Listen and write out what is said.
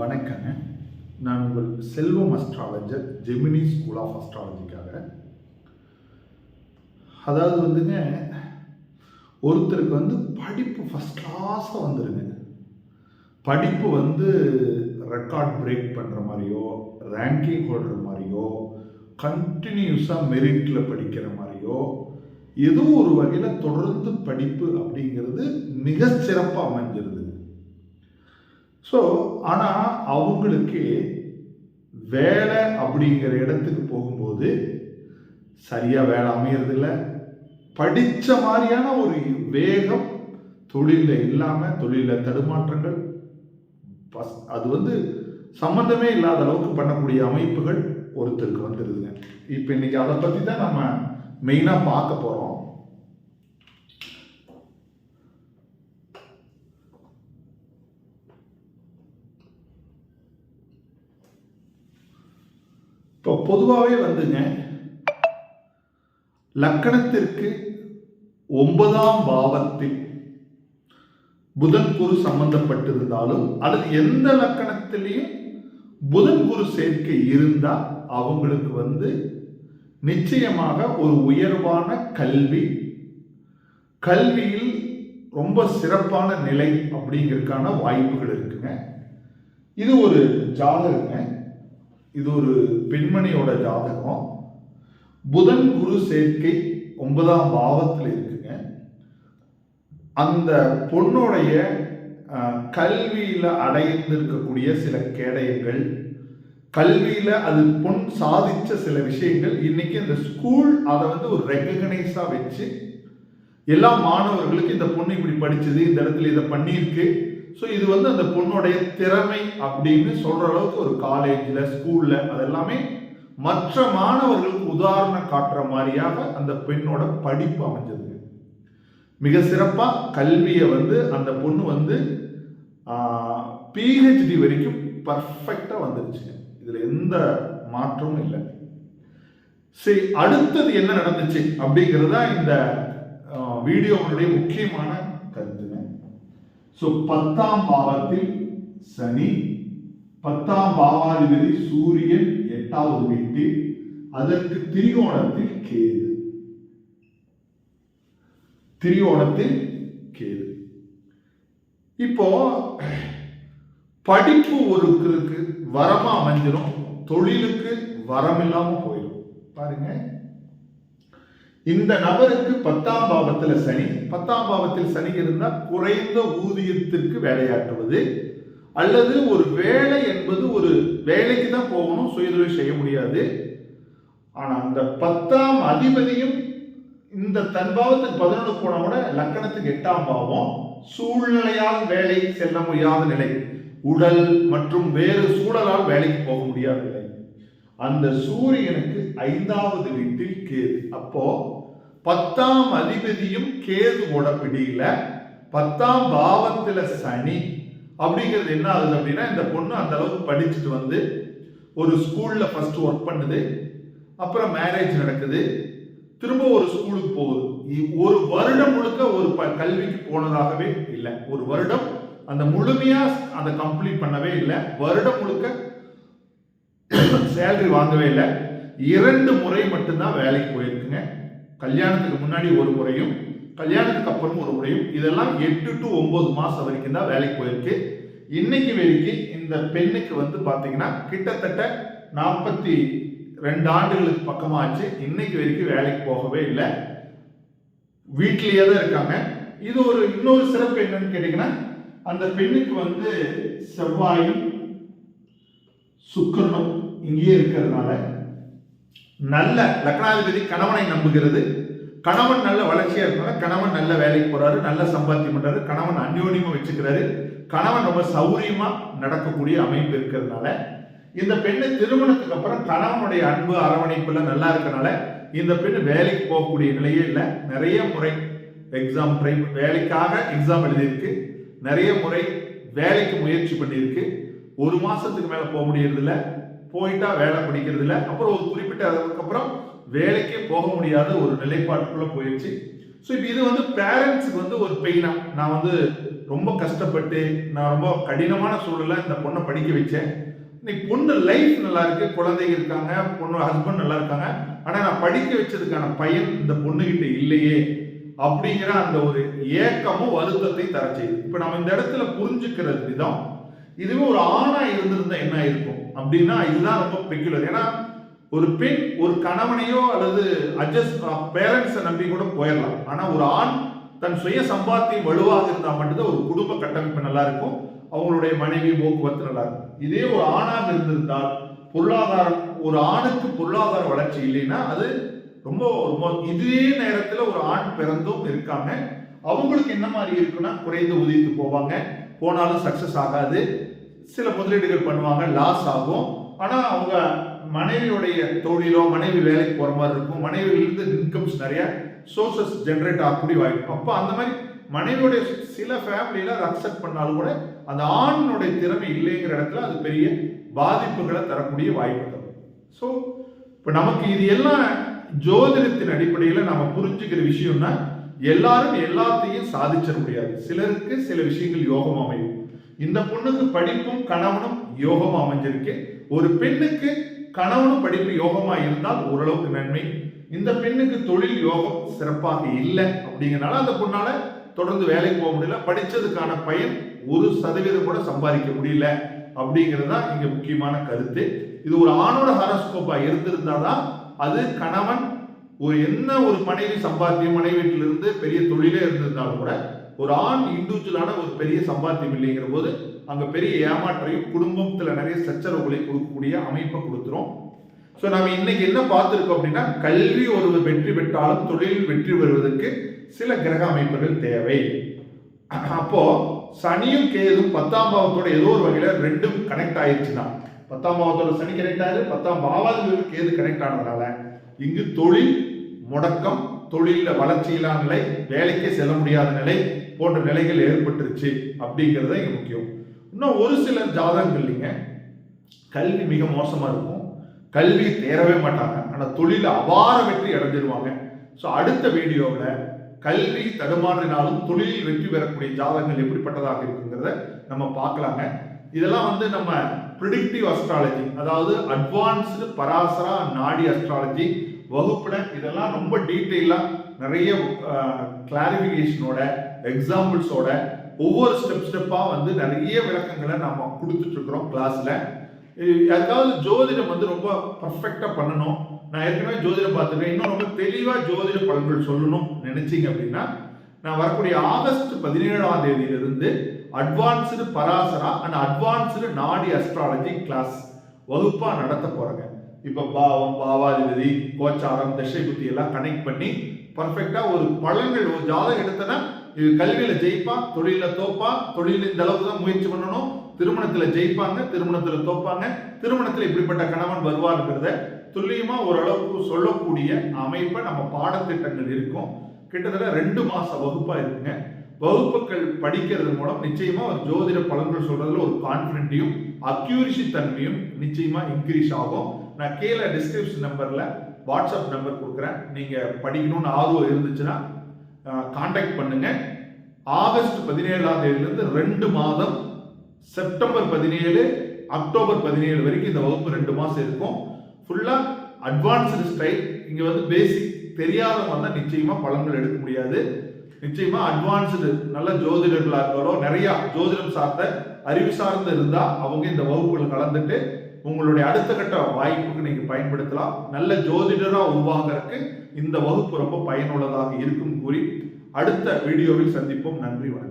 வணக்கங்க. நான் உங்கள் Selvam astrologer Gemini school of அஸ்ட்ராலஜிக்காக அதாவது வந்துங்க ஒருத்தருக்கு வந்து படிப்பு ஃபஸ்ட் கிளாஸாக வந்துருங்க. படிப்பு வந்து ரெக்கார்ட் பிரேக் பண்ணுற மாதிரியோ ரேங்கிங் ஹோல்டர் மாதிரியோ கண்டினியூஸாக மெரிட்டில் படிக்கிற மாதிரியோ ஏதோ ஒரு வகையில் தொடர்ந்து படிப்பு அப்படிங்கிறது மிக சிறப்பாக அமைஞ்சிருது. ஸோ ஆனால் அவங்களுக்கு வேலை அப்படிங்கிற இடத்துக்கு போகும்போது சரியாக வேலை அமையறதில்ல. படித்த மாதிரியான ஒரு வேகம் தொழிலில் இல்லாமல் தொழிலில் தடுமாற்றங்கள் பஸ் அது வந்து சம்மந்தமே இல்லாத அளவுக்கு பண்ணக்கூடிய அமைப்புகள் ஒருத்தருக்கு வந்துடுதுங்க இப்போ இன்னைக்கு அதை பற்றி தான் நம்ம மெயினாக பார்க்க போகிறோம் இப்போ பொதுவாகவே வந்துங்க லக்கணத்திற்கு ஒன்பதாம் பாவத்தில் புதன் குரு சம்பந்தப்பட்டிருந்தாலும் அல்லது எந்த லக்கணத்திலையும் புதன் குரு சேர்க்கை இருந்தால் அவங்களுக்கு வந்து நிச்சயமாக ஒரு உயர்வான கல்வி கல்வியில் ரொம்ப சிறப்பான நிலை அப்படிங்கிறதுக்கான வாய்ப்புகள் இருக்குங்க. இது ஒரு ஜாதகங்க. இது ஒரு பெண்மணியோட ஜாதகம். புதன் குரு சேர்க்கை ஒன்பதாம் பாவத்தில் இருக்குங்க. அந்த பொண்ணுடைய கல்வியில் அடைந்திருக்கக்கூடிய சில கேடயங்கள் கல்வியில் அது பொன் சாதித்த சில விஷயங்கள் இன்னைக்கு அந்த ஸ்கூல் அதை வந்து ஒரு ரெக்ககனைஸாக வச்சு எல்லா மாணவர்களுக்கும் இந்த பொண்ணு இப்படி படித்தது இந்த இடத்துல இதை பண்ணியிருக்கு ஸோ இது வந்து அந்த பொண்ணுடைய திறமை அப்படின்னு சொல்ற அளவுக்கு ஒரு காலேஜில் ஸ்கூல்ல அதெல்லாமே மற்ற மாணவர்களுக்கு உதாரணம் காட்டுற மாதிரியாக அந்த பெண்ணோட படிப்பு அமைஞ்சது. மிக சிறப்பாக கல்வியை வந்து அந்த பொண்ணு வந்து பிஹெச்டி வரைக்கும் பர்ஃபெக்டாக வந்துருச்சு. இதில் எந்த மாற்றமும் இல்லை. சரி அடுத்தது என்ன நடந்துச்சு அப்படிங்கிறது தான் இந்த ஆஹ், வீடியோவுடைய முக்கியமான ஸோ பத்தாம் பாவத்தில் சனி பத்தாம் பாவாதிபதி சூரியன் எட்டாவது வீட்டில் அதற்கு திரிகோணத்தில் கேது. திரிகோணத்தில் கேது. இப்போ படிப்பு ஒருத்தருக்கு வரமா அமைஞ்சிடும் தொழிலுக்கு வரம் இல்லாம போயிடும். பாருங்க. இந்த நபருக்கு பத்தாம் பாவத்தில் சனி. பத்தாம் பாவத்தில் சனி இருந்தால் குறைந்த ஊதியத்திற்கு வேலையாற்றுவது. அல்லது ஒரு வேலை என்பது ஒரு வேலைக்கு தான் போகணும் சுயதொழில் செய்ய முடியாது. ஆனால் அந்த பத்தாம் அதிபதியும் இந்த தன் பாவத்துக்கு பதினொன்று போனா கூட லக்கணத்துக்கு எட்டாம் பாவம். சூழ்நிலையால் வேலை செல்ல முடியாத நிலை. உடல் மற்றும் வேறு சூழலால் வேலைக்கு போக முடியாத நிலை. அந்த சூரியனுக்கு ஐந்தாவது வீட்டில் கேது. அப்போ பத்தாம் அதிபதியும் கேதுவோட பிடியில பத்தாம் பாவத்துல சனி அப்படிங்கிறது என்ன ஆகுது அப்படின்னா இந்த பொண்ணு அந்த அளவுக்கு படிச்சுட்டு வந்து ஒரு ஸ்கூல்ல ஃபர்ஸ்ட் ஒர்க் பண்ணுது அப்புறம் மேரேஜ் நடக்குது திரும்ப ஒரு ஸ்கூலுக்கு போகுது. இ- ஒரு வருடம் முழுக்க ஒரு ப- கல்விக்கு போனதாகவே இல்லை. ஒரு வருடம் அந்த முழுமையா அதை கம்ப்ளீட் பண்ணவே இல்லை. வருடம் முழுக்க சேலரி வாங்கவே இல்லை. இரண்டு முறை மட்டும்தான் வேலைக்கு போயிருக்குங்க. கல்யாணத்துக்கு முன்னாடி ஒரு முறையும் கல்யாணத்துக்கு அப்புறம் ஒரு முறையும் இதெல்லாம் எட்டு டு ஒன்பது மாதம் வரைக்கும் தான் வேலைக்கு போயிருக்கு. இன்னைக்கு வரைக்கும் இந்த பெண்ணுக்கு வந்து பார்த்தீங்கன்னா கிட்டத்தட்ட நாற்பத்தி ரெண்டு ஆண்டுகளுக்கு பக்கமாச்சு. இன்னைக்கு வரைக்கும் வேலைக்கு போகவே இல்லை. வீட்டிலேயே தான் இருக்காங்க. இது ஒரு இன்னொரு சிறப்பு என்னன்னு கேட்டிங்கன்னா அந்த பெண்ணுக்கு வந்து செவ்வாயும் சுக்கரனும் இங்கேயே இருக்கிறதுனால நல்ல லக்னாதிபதி கணவனை நம்புகிறது. கணவன் நல்ல வளர்ச்சியாக இருக்கனால கணவன் நல்ல வேலைக்கு போறாரு. நல்ல சம்பாத்தியம் பண்றாரு. கணவன் அந்யோன்யமா வச்சுக்கிறாரு. கணவன் ரொம்ப சௌரியமா நடக்கக்கூடிய அமைப்பு இருக்கிறதுனால இந்த பெண்ணு திருமணத்துக்கு அப்புறம் கணவனுடைய அன்பு அரவணைப்புல நல்லா இருக்கனால இந்த பெண் வேலைக்கு போகக்கூடிய நிலையே இல்லை. நிறைய முறை எக்ஸாம் ட்ரை வேலைக்காக எக்ஸாம் எழுதியிருக்கு. நிறைய முறை வேலைக்கு முயற்சி பண்ணியிருக்கு. ஒரு மாசத்துக்கு மேல போக முடியறதில்லை. போயிட்டா வேலை பிடிக்கிறது இல்லை அப்புறம் ஒரு குறிப்பிட்ட அளவுக்கு அப்புறம் வேலைக்கே போக முடியாத ஒரு நிலைப்பாட்டுக்குள்ள போயிடுச்சு ஸோ இப்போ இது வந்து பேரண்ட்ஸுக்கு வந்து ஒரு பெயினா நான் வந்து ரொம்ப கஷ்டப்பட்டு நான் ரொம்ப கடினமான சூழலை இந்த பொண்ணை படிக்க வச்சேன். இன்னைக்கு பொண்ணு லைஃப் நல்லா இருக்கு குழந்தைங்க இருக்காங்க பொண்ணு ஹஸ்பண்ட் நல்லா இருக்காங்க. ஆனால் நான் படிக்க வச்சதுக்கான பயன் இந்த பொண்ணுகிட்ட இல்லையே அப்படிங்கிற அந்த ஒரு ஏக்கமும் வருத்தத்தை தர செய்யுது இப்போ நம்ம இந்த இடத்துல புரிஞ்சுக்கிற விதம் இதுவே ஒரு ஆணா இருந்திருந்தா என்ன இருக்கும் அப்படின்னா இதுதான் ரொம்ப பெக்குலர் ஏன்னா ஒரு பெண் ஒரு கணவனையோ அல்லது அட்ஜஸ்ட் பேரண்ட்ஸை நம்பி கூட போயிடலாம். ஆனா ஒரு ஆண் தன் சுய சம்பாத்தியம் வலுவாக இருந்தால் மட்டும்தான் ஒரு குடும்ப கட்டமைப்பு நல்லா இருக்கும் அவங்களுடைய மனைவி போக்குவரத்து நல்லா இருக்கும் இதே ஒரு ஆணாக இருந்திருந்தால் பொருளாதாரம் ஒரு ஆணுக்கு பொருளாதார வளர்ச்சி இல்லைன்னா அது ரொம்ப ரொம்ப இதே நேரத்தில் ஒரு ஆண் பிறந்தும் இருக்காங்க அவங்களுக்கு என்ன மாதிரி இருக்குன்னா குறைந்து உதித்து போவாங்க. போனாலும் சக்சஸ் ஆகாது. சில முதலீடுகள் பண்ணுவாங்க லாஸ் ஆகும். ஆனால் அவங்க மனைவியுடைய தொழிலோ மனைவி வேலைக்கு போகிற மாதிரி இருக்கும். மனைவியிலிருந்து இன்கம்ஸ் நிறைய சோர்சஸ் ஜென்ரேட் ஆகக்கூடிய வாய்ப்பு. அப்போ அந்த மாதிரி மனைவியுடைய சில ஃபேமிலியில் அதை அக்செப்ட் பண்ணாலும் கூட அந்த ஆணினுடைய திறமை இல்லைங்கிற இடத்துல அது பெரிய பாதிப்புகளை தரக்கூடிய வாய்ப்பு தரும். ஸோ இப்போ நமக்கு இது எல்லாம் ஜோதிடத்தின் அடிப்படையில் நம்ம புரிஞ்சுக்கிற விஷயம்னா எல்லாரும் எல்லாத்தையும் சாதிச்சிட முடியாது. சிலருக்கு சில விஷயங்கள் யோகம் அமையும். இந்த பொண்ணுக்கு படிப்பும் கணவனும் யோகமா அமைஞ்சிருக்கு. ஒரு பெண்ணுக்கு கணவனும் படிப்பு யோகமா இருந்தால் ஓரளவுக்கு நன்மை. இந்த பெண்ணுக்கு தொழில் யோகம் சிறப்பாக இல்லை அப்படிங்கிறனால அந்த பொண்ணால தொடர்ந்து வேலைக்கு போக முடியல. படிச்சதுக்கான பயன் ஒரு சதவீதம் கூட சம்பாதிக்க முடியல அப்படிங்கிறது தான் இங்க முக்கியமான கருத்து. இது ஒரு ஆணோட ஹாரஸ்கோப்பா இருந்திருந்தா தான் அது கணவன் ஒரு என்ன ஒரு மனைவி சம்பாத்தியம் மனைவி வீட்டிலிருந்து பெரிய தொழிலே இருந்திருந்தாலும் கூட ஒரு ஆண் இண்டிவிஜுவலான ஒரு பெரிய சம்பாத்தியம் இல்லைங்கிற போது அங்க பெரிய ஏமாற்றையும் குடும்பத்துல நிறைய சச்சரவுகளை கொடுக்கக்கூடிய அமைப்பை கொடுத்துரும் ஸோ நம்ம இன்னைக்கு என்ன பார்த்துருக்கோம் அப்படின்னா கல்வி ஒருவர் வெற்றி பெற்றாலும் தொழிலில் வெற்றி பெறுவதற்கு சில கிரக அமைப்புகள் தேவை. அப்போ சனியும் கேதும் பத்தாம் பாவத்தோட ஏதோ ஒரு வகையில ரெண்டும் கனெக்ட் ஆயிடுச்சுன்னா பத்தாம் பாவத்தோட சனி கனெக்ட் ஆகுது பத்தாம் பாவாதிபதி கேது கனெக்ட் ஆனதுனால இங்கு தொழில் முடக்கம் தொழில வளர்ச்சியிலான நிலை வேலைக்கே செல்ல முடியாத நிலை போன்ற நிலைகள் ஏற்பட்டுருச்சு அப்படிங்கிறது இங்க முக்கியம். இன்னும் ஒரு சில ஜாதகங்கள் இல்லைங்க. கல்வி மிக மோசமாக இருக்கும். கல்வி தேரவே மாட்டாங்க. ஆனால் தொழில் அபார வெற்றி அடைஞ்சிருவாங்க. ஸோ அடுத்த வீடியோவில் கல்வி தடுமாறினாலும் தொழிலில் வெற்றி பெறக்கூடிய ஜாதகங்கள் எப்படிப்பட்டதாக இருக்குங்கிறத நம்ம பார்க்கலாங்க. இதெல்லாம் வந்து நம்ம ப்ரிடிக்டிவ் அஸ்ட்ராலஜி அதாவது அட்வான்ஸ்டு பராசரா நாடி அஸ்ட்ராலஜி வகுப்பில் இதெல்லாம் ரொம்ப டீட்டெயிலாக நிறைய கிளாரிஃபிகேஷனோட எக்ஸாம்பிள்ஸோட ஒவ்வொரு ஸ்டெப் ஸ்டெப்பாக வந்து நிறைய விளக்கங்களை நம்ம கொடுத்துட்ருக்குறோம் கிளாஸில் கிளாஸ்ல யாருக்காவது ஜோதிடம் வந்து ரொம்ப பர்ஃபெக்டாக பண்ணணும். நான் ஏற்கனவே ஜோதிடம் பார்த்துருக்கேன் இன்னும் ரொம்ப தெளிவாக ஜோதிட பலன்கள் சொல்லணும் நினைச்சிங்க அப்படின்னா நான் வரக்கூடிய ஆகஸ்ட் பதினேழாம் தேதியிலிருந்து advanced Parashara and advanced Nadi astrology class வகுப்பாக நடத்த போகிறேங்க இப்போ பாவம் பாவாதிபதி கோச்சாரம் திசை புத்தி எல்லாம் கனெக்ட் பண்ணி பர்ஃபெக்டாக ஒரு பலன்கள் ஒரு ஜாதகம் எடுத்தனா இது கல்வியில ஜெயிப்பான் தொழில தோப்பான் தொழில் இந்த அளவுக்கு தான் முயற்சி பண்ணணும். திருமணத்துல ஜெயிப்பாங்க திருமணத்துல தோப்பாங்க. திருமணத்துல இப்படிப்பட்ட கணவன் வருவாருங்கிறத துல்லியமா ஓரளவுக்கு சொல்லக்கூடிய அமைப்பை நம்ம பாடத்திட்டங்கள் இருக்கும். கிட்டத்தட்ட ரெண்டு மாச வகுப்பா இருக்குங்க. வகுப்புகள் படிக்கிறது மூலம் நிச்சயமா ஒரு ஜோதிட பலன்கள் சொல்றதுல ஒரு கான்பிடென்ட்டையும் அக்யூரிசி தன்மையும் நிச்சயமா இன்க்ரீஸ் ஆகும். நான் கீழே டிஸ்கிரிப்ஷன் நம்பர்ல வாட்ஸ்அப் நம்பர் கொடுக்குறேன். நீங்க படிக்கணும்னு ஆர்வம் இருந்துச்சுன்னா காண்டாக்ட் பண்ணுங்க. ஆகஸ்ட் பதினேழாம் தேதியிலிருந்து ரெண்டு மாதம் செப்டம்பர் பதினேழு அக்டோபர் பதினேழு வரைக்கும் இந்த வகுப்பு ரெண்டு மாதம் இருக்கும். ஃபுல்லாக அட்வான்ஸ்டு ஸ்டைல் இங்கே வந்து பேசிக் தெரியாதவங்க வந்தால் நிச்சயமாக பழங்கள் எடுக்க முடியாது. நிச்சயமாக அட்வான்ஸ்டு நல்ல ஜோதிடர்களாக இருந்தாலோ நிறையா ஜோதிடம் சார்ந்த அறிவு சார்ந்த இருந்தால் அவங்க இந்த வகுப்புகள் கலந்துட்டு உங்களுடைய அடுத்த கட்ட வாய்ப்புக்கு நீங்கள் பயன்படுத்தலாம். நல்ல ஜோதிடராக உருவாகிறதுக்கு இந்த வகுப்பு ரொம்ப பயனுள்ளதாக இருக்கும் கூறி அடுத்த வீடியோவில் சந்திப்போம். நன்றி வணக்கம்.